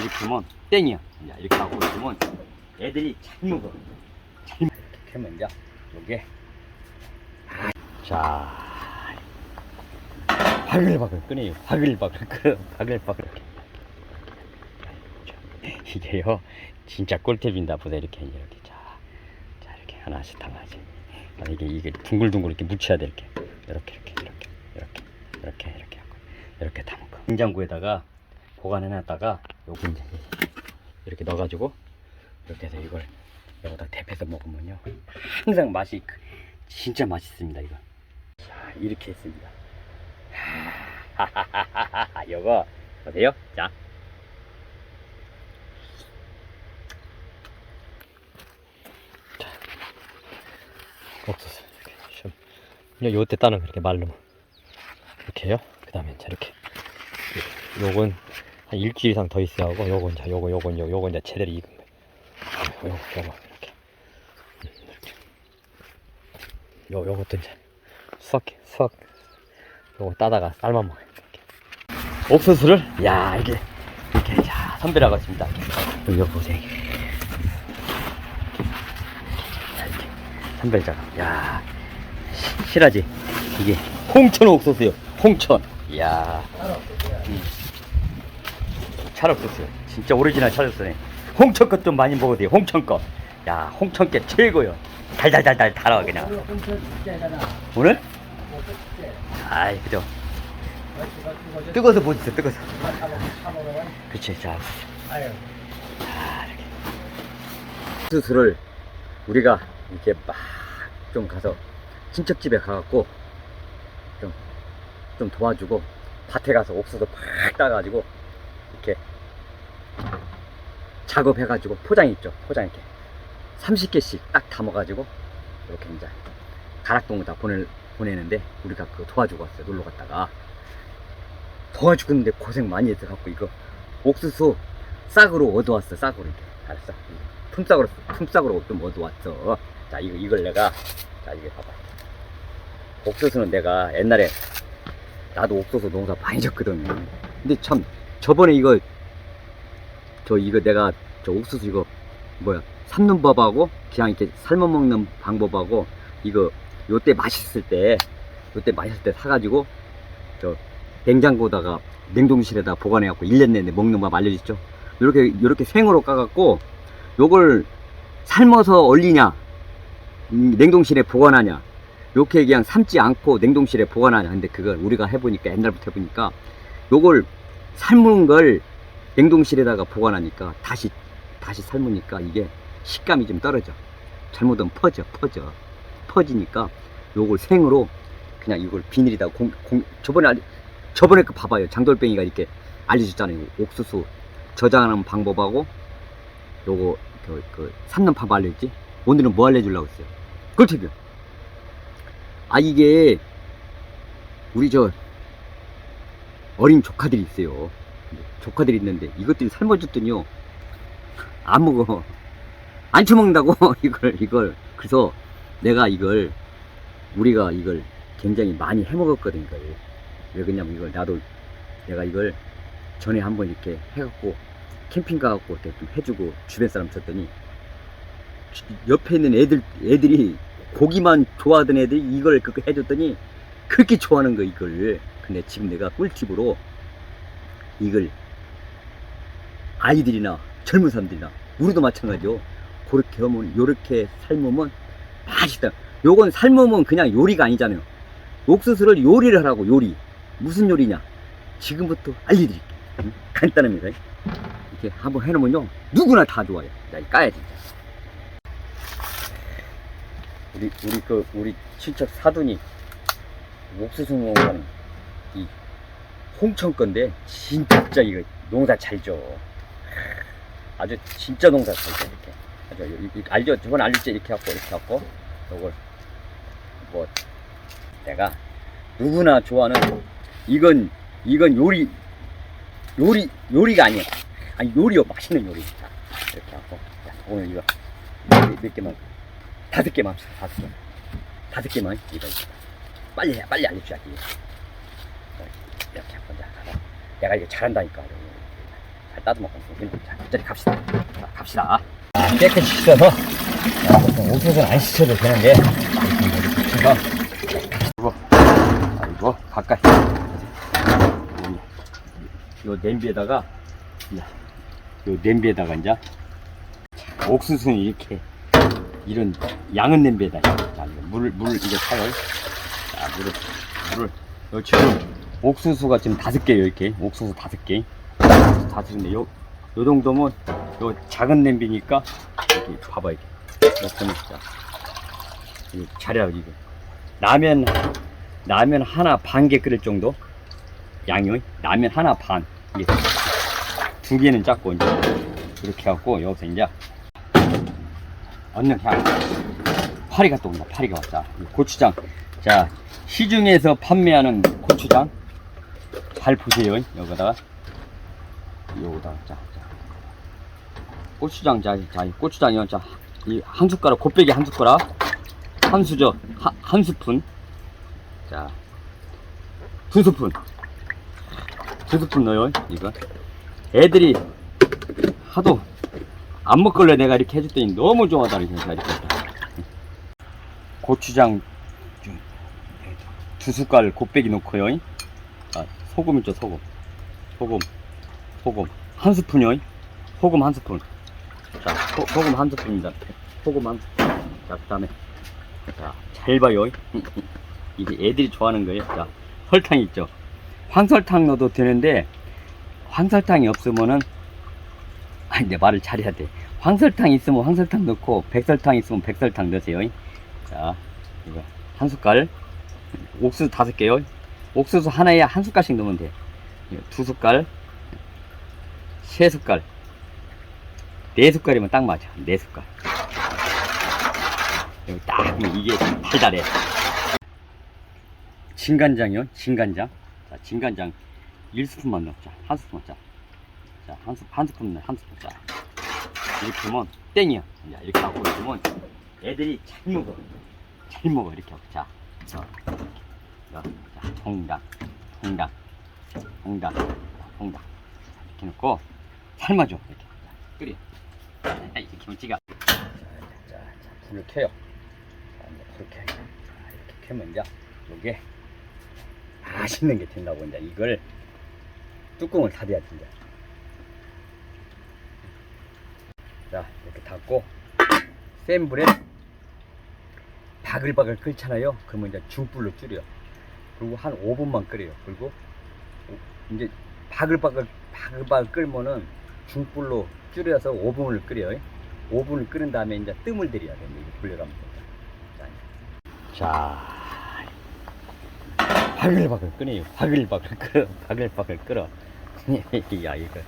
이렇게 하면 땡이야. 자, 이렇게 하고 있으면 애들이 잘 먹어. 잘 먹어. 이렇게 하면 이제 요게 자 바글바글 끄네요. 바글바글 끄 바글바글. 이게요 진짜 꿀팁입니다. 보다 이렇게 이렇게 자, 자 이렇게 하나씩 담아야지. 아, 이게 이게 둥글둥글 이렇게 묻혀야 돼 이렇게 이렇게 이렇게 이렇게 이렇게 이렇게 이렇게 하고 이렇게 담고 냉장고에다가 보관해 놨다가 요거 이제 이렇게 넣어가지고 이렇게 해서 이걸 여기다 대패서 먹으면요. 항상 맛이 그- 진짜 맛있습니다 이거. 자 이렇게 했습니다. 하하하하하 요거 보세요. 자. 옥수수 이렇게 좀 그냥 요때 따는 거 이렇게 말르면 이렇게 해요. 그 다음에 이렇게. 요건 한 일주일 이상 더 있어야 하고 요건 이제 요거 요건 요 요건 이제 제대로 익은 거 요거 요거 이렇게. 음, 요 요것도 이제 수확 수확 요거 따다가 삶아 먹어요. 옥수수를? 야 이게 이렇게 자 선별하고 있습니다. 이거 보세요 자, 작업 야 시- 실하지? 이게 홍천 옥수수요 홍천. 이야. 음. 찰옥수수 진짜 오리지널 찰옥수수네. 홍천 것도 많이 먹어도 돼요 홍천 거야 홍천 게 최고요. 달달달달 달아 그냥. 오늘? 아이 그죠. 뜨거워서 못 있어 뜨거워서. 그치 자. 자, 이렇게. 수술을 우리가 이렇게 막 좀 가서 친척집에 가갖고 좀, 좀 도와주고 밭에 가서 옥수수 팍 따가지고 이렇게 작업해가지고 포장 있죠? 포장 이렇게. 30개씩 딱 담아가지고 이렇게 이제 가락동에다 보내, 보내는데 우리가 그거 도와주고 왔어요 놀러 갔다가. 도와주는데 고생 많이 해서 갖고 이거 옥수수 싹으로 얻어왔어 싹으로 이렇게. 알았어? 품싹으로 품싹으로 좀 얻어왔어. 자 이거 이걸 내가 자 이게 봐봐. 옥수수는 내가 옛날에 나도 옥수수 농사 많이 졌거든. 근데 참 저번에 이거 저 이거 내가 저 옥수수 이거 뭐야 삶는 법하고 그냥 이렇게 삶아 먹는 방법하고 이거 요때 맛있을 때 요때 맛있을 때 사가지고 저 냉장고다가 냉동실에다 보관해 갖고 1년 내내 먹는 법 알려주시죠? 요렇게 요렇게 생으로 까갖고 요걸 삶아서 얼리냐 음, 냉동실에 보관하냐 요렇게 그냥 삶지 않고 냉동실에 보관하냐. 근데 그걸 우리가 해보니까 옛날부터 해보니까 요걸 삶은 걸 냉동실에다가 보관하니까 다시 다시 삶으니까 이게 식감이 좀 떨어져. 잘못하면 퍼져 퍼져. 퍼지니까 요걸 생으로 그냥 이걸 비닐에다 공, 공 저번에 알, 저번에 그 봐봐요. 장돌뱅이가 이렇게 알려줬잖아요. 옥수수 저장하는 방법하고 요거 그, 그 삶는 방법 알려줬지? 오늘은 뭐 알려주려고 했어요? 꿀팁이요 아 이게 우리 저 어린 조카들이 있어요. 조카들이 있는데 이것들이 삶아줬더니요. 안 먹어. 안 처먹는다고 이걸 이걸. 그래서 내가 이걸 우리가 이걸 굉장히 많이 해 먹었거든 이걸. 왜 그러냐면 이걸 나도 내가 이걸 전에 한번 이렇게 해갖고 캠핑 가갖고 이렇게 좀 해주고 주변 사람 줬더니 주- 옆에 있는 애들 애들이 고기만 좋아하던 애들이 이걸 그렇게 해줬더니 그렇게 좋아하는 거 이걸 근데 지금 내가 꿀팁으로 이걸 아이들이나 젊은 사람들이나 우리도 마찬가지요. 그렇게 하면 요렇게 삶으면 맛있다. 요건 삶으면 그냥 요리가 아니잖아요. 옥수수를 요리를 하라고 요리. 무슨 요리냐? 지금부터 알려드릴게요. 응? 간단합니다. 이렇게 한번 해놓으면요. 누구나 다 좋아요. 자 이거 까야지. 우리 우리 그 우리 친척 사돈이 옥수수 농사는 이 홍천 건데 진짜 이거 농사 잘죠 아주 진짜 농사 잘죠 이렇게. 아주 알죠? 저번 알렸죠 이렇게 갖고 이렇게 갖고. 요걸 뭐 내가 누구나 좋아하는 이건 이건 요리 요리 요리가 아니야. 아니 요리요. 맛있는 요리. 자, 이렇게 하고. 자, 오늘 이거 몇, 몇 개만 다섯 개만 다섯 개. 다섯 개만 이거. 빨리 해 빨리 알려줘야지 내가 이거 잘한다니까. 자, 잘 따듬어. 자 뒷자리 갑시다. 자 갑시다. 자, 깨끗이 씻어서. 자, 보통 옥수수는 안 씻어도 되는데 이렇게 씻어 이거? 가까이. 이- 요 냄비에다가 야, 요 냄비에다가 이제 자, 옥수수는 이렇게 이런 양은 냄비에다. 자 이거 물을 물을 이제 타요. 자 물을 물을. 요 지금 옥수수가 지금 다섯 개요 이렇게 옥수수 다섯 개. 다섯인데 요, 요 정도면 요 작은 냄비니까 여기 봐봐 이게. 몇번 자 이거 잘해요 이거. 라면 라면 하나 반 개 끓일 정도? 양이 라면 하나 반. 이게 두 개는 작고 이제 이렇게 해갖고 여기서 이제 언능 향 파리가 또 온다. 파리가 왔다. 이 고추장. 자 시중에서 판매하는 고추장 잘 보세요. 여기다가. 요거다가 자, 자. 고추장 자, 자이 고추장이요. 자 이 한 숟가락 곱빼기 한 숟가락. 한 수저 한, 한 스푼. 자 두 스푼. 두 스푼 넣어요 이거. 애들이 하도 안 먹걸래 내가 이렇게 해줬더니 너무 좋아하다 이렇게 이렇게. 고추장 좀, 두 숟갈 곱빼기 넣고요 아, 소금 있죠 소금. 소금. 소금. 한 스푼이요? 소금 한 스푼. 자 소, 소금 한 스푼입니다. 소금 한 스푼. 자 그 다음에 자 잘 봐요. 이게 애들이 좋아하는 거예요. 자 설탕 있죠? 황설탕 넣어도 되는데 황설탕이 없으면은 아 이제 말을 잘해야 돼. 황설탕 있으면 황설탕 넣고 백설탕 있으면 백설탕 넣으세요. 자 이거 한 숟갈. 옥수수 다섯 개요 옥수수 하나에 한 숟갈씩 넣으면 돼. 두 숟갈, 세 숟갈, 네 숟갈이면 딱 맞아. 네 숟갈. 여기 딱 이게 달달해. 진간장이요. 진간장. 자, 진간장 1스푼만 넣자. 한 스푼 자. 자, 한 스푼, 한 스푼. 한 스푼 자. 이렇게 하면 땡이야. 자, 이렇게 하고 있으면 애들이 잘 먹어. 잘 먹어. 이렇게 하고. 자. 자. 자, 자, 홍당, 홍당, 홍당, 홍당. 이렇게 넣고 삶아줘. 이렇게 자, 끓여. 자, 이렇게 김치가. 자, 자, 자, 불을 켜요. 자, 이제 불을 켜요. 자, 이렇게 켜면 이제 요게 맛있는 게 된다고 이제 이걸 뚜껑을 닫아야 된다. 자, 이렇게 닫고 센 불에 바글바글 끓잖아요. 그러면 이제 중불로 줄여. 그리고 한 5분만 끓여요. 그리고 오- 이제 바글바글 바글바글 끓면은 중불로 줄여서 5분을 끓여요. 5분을 끓인 다음에 이제 뜸을 들여야. 이거 불려가면서. 자, 바글바글 끓여요. 바글바글 끓어. 바글바글 끓어. 야, 이거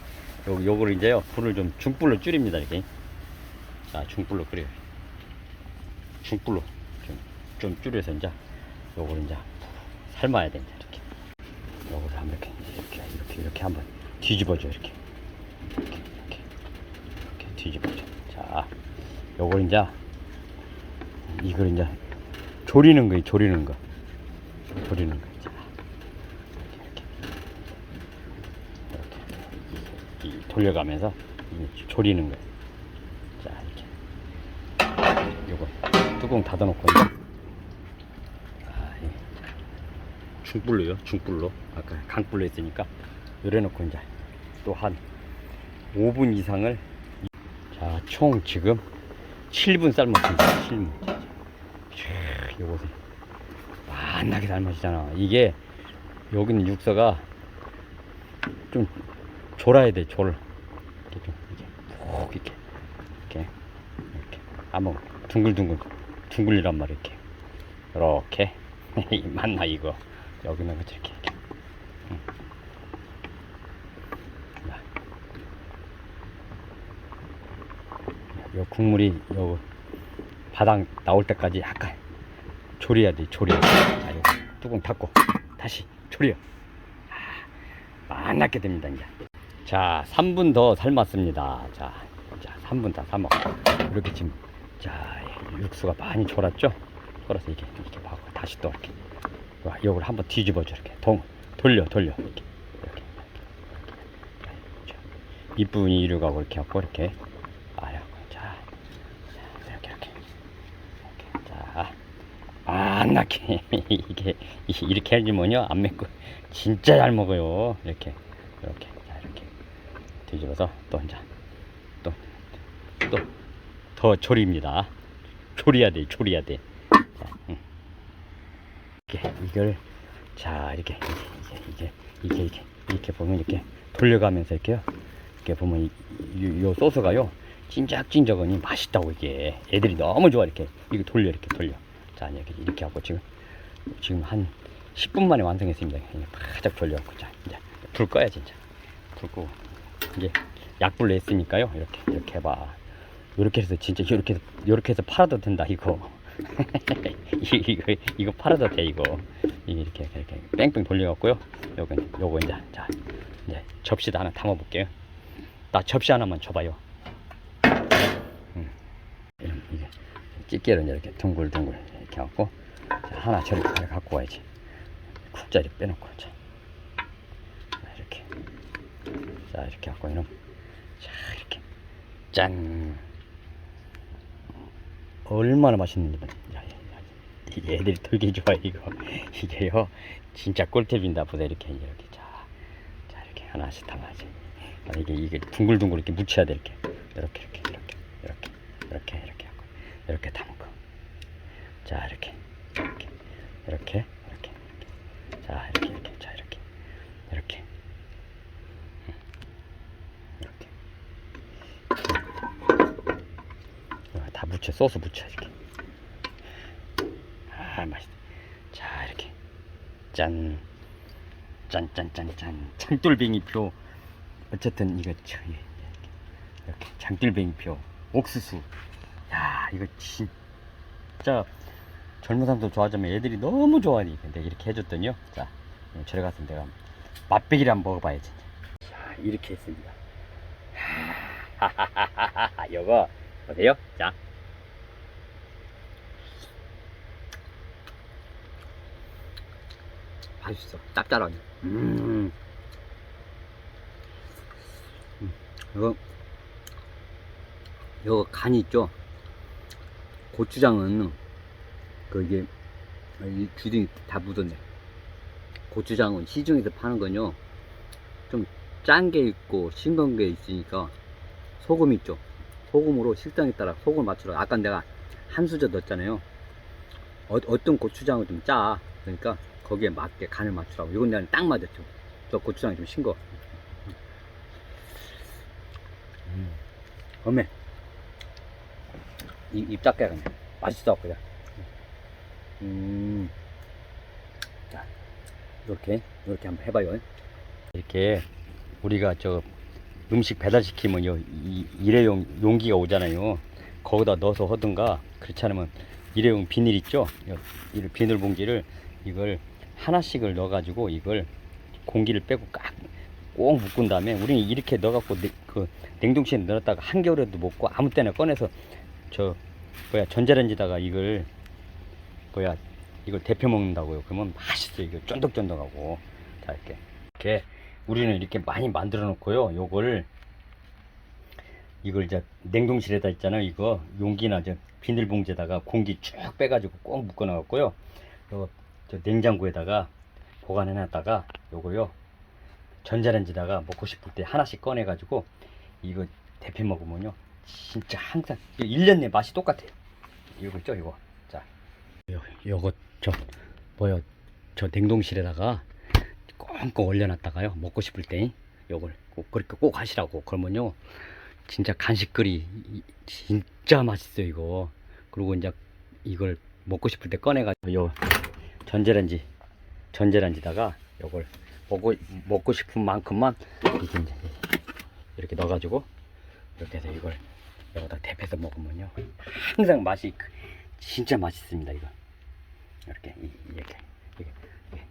요 요거를 이제요. 불을 좀 중불로 줄입니다. 이렇게. 자, 중불로 끓여요. 중불로 좀, 좀 줄여서 이제 요거를 이제 삶아야 된다 이렇게. 요거를 한번 이렇게 이렇게 이렇게 이렇게 한번 뒤집어줘 이렇게. 이렇게 이렇게 이렇게 뒤집어줘. 자 요걸 이제 이걸 이제 조리는 거예요 조리는 거. 조리는 거. 자, 이렇게 이렇게. 이렇게 이 돌려가면서 이 조리는 거예요. 자 이렇게. 요거 뚜껑 닫아놓고 이제 아, 예. 중불로요? 중불로? 아까 강불로 했으니까. 열어놓고 이제 또 한 5분 이상을 자 총 지금 7분 삶았습니다. 7분. 요것이 만나게 삶아지잖아. 이게 여기는 육서가 좀 졸아야 돼 졸. 이렇게 좀 이렇게 푹 이렇게 이렇게 이렇게. 한번 둥글둥글 둥글이란 말이야 이렇게. 이렇게. 맞나 이거 여기는 이렇게 응. 자. 요 국물이 요 바닥 나올 때까지 약간 조려야 돼 조려 자요 뚜껑 닫고 다시 조려 아, 만나게 됩니다 이제. 자 3분 더 삶았습니다. 자, 자 3분 다 삶아. 이렇게 지금 자 육수가 많이 졸았죠? 졸아서 이렇게 이렇게 하고 다시 또 이렇게 와, 요걸 한번 뒤집어줘 이렇게. 동, 돌려 돌려. 이렇게. 이렇게, 밑부분이 이리로 가고 이렇게 하고 이렇게. 아래하고 자, 자 이렇게 이렇게. 이렇게 자. 아, 안 낫게. 이게 이- 이렇게 해주면요? 안 맵고. 진짜 잘 먹어요. 이렇게. 이렇게. 자 이렇게. 뒤집어서 또 이제 또 또. 더 조립니다. 조리해야 돼 조리해야 돼. 이렇게 이걸 자 이렇게 이게 이게 이게 이게 이렇게 보면 이렇게 돌려가면서 이렇게요. 이렇게 보면 이, 이, 요 소스가요. 찐작찐작하니 맛있다고 이게. 애들이 너무 좋아 이렇게. 이거 돌려 이렇게 돌려. 자 이렇게 이렇게 하고 지금 지금 한 10분 만에 완성했습니다. 이제 바짝 돌려갖고 자 이제 불 꺼야 진짜. 불 끄고. 이제 약불로 했으니까요. 이렇게 이렇게 해봐. 이렇게 해서 진짜 이렇게 이렇게 해서 팔아도 된다 이거 이- 이거 이거 팔아도 돼 이거. 이렇게 이렇게 뺑뺑 돌려갖고요. 요거 요거 이제 자 이제 접시도 하나 담아 볼게요. 나 접시 하나만 줘봐요. 음. 이게 이제 이렇게 둥글둥글 이렇게 갖고 자, 하나 하나 갖고 와야지. 국자리 빼놓고 자, 자 이렇게. 자 이렇게 갖고 이놈. 자 이렇게. 짠 얼마나 맛있는지 애들이 되게 좋아 이거. 이게요. 진짜 꿀팁인다. 보다 이렇게 이렇게. 자, 자 이렇게 하나씩 담아야지 아, 이게 이게 둥글둥글 이렇게 묻혀야 돼 이렇게. 이렇게 이렇게 이렇게 이렇게 이렇게 이렇게 하고. 이렇게 담고. 자 이렇게 이렇게 이렇게 이렇게. 자 이렇게 이렇게 자 이렇게 이렇게 음. 이렇게 이거 다 묻혀 소스 묻혀 이렇게. 아 맛있다. 자 이렇게. 짠. 짠짠짠짠. 장돌뱅이표. 어쨌든 이거 저 예, 이렇게, 이렇게. 장돌뱅이표. 옥수수. 야 이거 진짜 젊은 사람들 좋아하자면 애들이 너무 좋아하니. 근데 이렇게 해줬더니요. 자 저래 가서 내가 맛배기를 한번 먹어봐야지. 자 이렇게 했습니다. 하하하하하. 요거 보세요? 자 맛있어. 짭짤하니 음. 음. 이거 이거 간 있죠? 고추장은 그 이게 이 주둥이 다 묻었네. 고추장은 시중에서 파는 건요. 좀 짠 게 있고 싱거운 게 있으니까 소금 있죠? 소금으로 식당에 따라 소금 맞추라. 아까 내가 한 수저 넣었잖아요. 어, 어떤 고추장은 좀 짜? 그러니까 거기에 맞게 간을 맞추라고. 이건 내가 딱 맞았죠. 저 고추장이 좀 싱거워 음. 어메. 입, 입 닦게 그냥 맛있어 그냥. 음. 자 이렇게 이렇게 한번 해봐요. 이렇게 우리가 저 음식 배달시키면 요 이- 일회용 용기가 오잖아요. 거기다 넣어서 하든가 그렇지 않으면 일회용 비닐 있죠? 요, 이 비닐 봉지를 이걸 하나씩을 넣어 가지고 이걸 공기를 빼고 깍꼭 묶은 다음에 우리는 이렇게 넣어 갖고 그 냉동실에 넣었다가 한겨울에도 먹고 아무 때나 꺼내서 저 뭐야 전자레인지다가 이걸 뭐야 이걸 데펴 먹는다고요. 그러면 맛있어요. 이거 쫀득쫀득하고. 자 이렇게. 이렇게 우리는 이렇게 많이 만들어 놓고요. 요걸 이걸 이제 냉동실에다 있잖아요. 이거 용기나 저 비닐봉지에다가 공기 쭉 빼가지고 꼭 묶어 요저 냉장고에다가 보관해 놨다가 요거요. 전자레인지다가 먹고 싶을 때 하나씩 꺼내 가지고 이거 데펴 먹으면요. 진짜 항상 1년 내 맛이 똑같아요. 이거 있죠 이거. 자. 요, 요거 저 뭐요? 저 냉동실에다가 꽁꽁 얼려놨다가요. 먹고 싶을 때 요걸 꼭 그렇게 꼭 하시라고 그러면요. 진짜 간식거리 이- 진짜 맛있어요 이거. 그리고 이제 이걸 먹고 싶을 때 꺼내가지고 요 전자레인지 전자레인지다가 요걸 먹고 먹고 싶은 만큼만 이렇게 이렇게 넣어가지고 이렇게 해서 이걸 여기다 데펴서 먹으면요. 항상 맛이 그- 진짜 맛있습니다 이거. 이렇게 이- 이렇게 이게, 이게.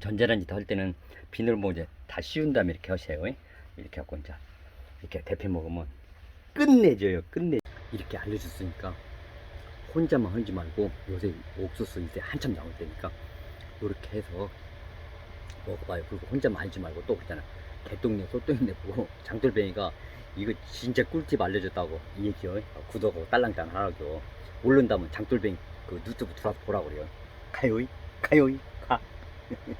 전자레인지 할 때는 비닐봉지 다 씌운 다음에 이렇게 하세요. 이렇게 하고 이제 이렇게 데펴 먹으면 끝내줘요 끝내. 이렇게 알려줬으니까 혼자만 하지 말고 요새 옥수수 이제 한참 나올 때니까 이렇게 해서 먹어봐요. 그리고 혼자만 하지 말고 또 그잖아. 개똥네 소똥네 보고 장돌뱅이가 이거 진짜 꿀팁 알려줬다고 이 얘기요. 구독하고 딸랑딸랑 하라고. 모른다면 장돌뱅이 그 유튜브 들어와서 보라고 그래요. 가요이 가요이 가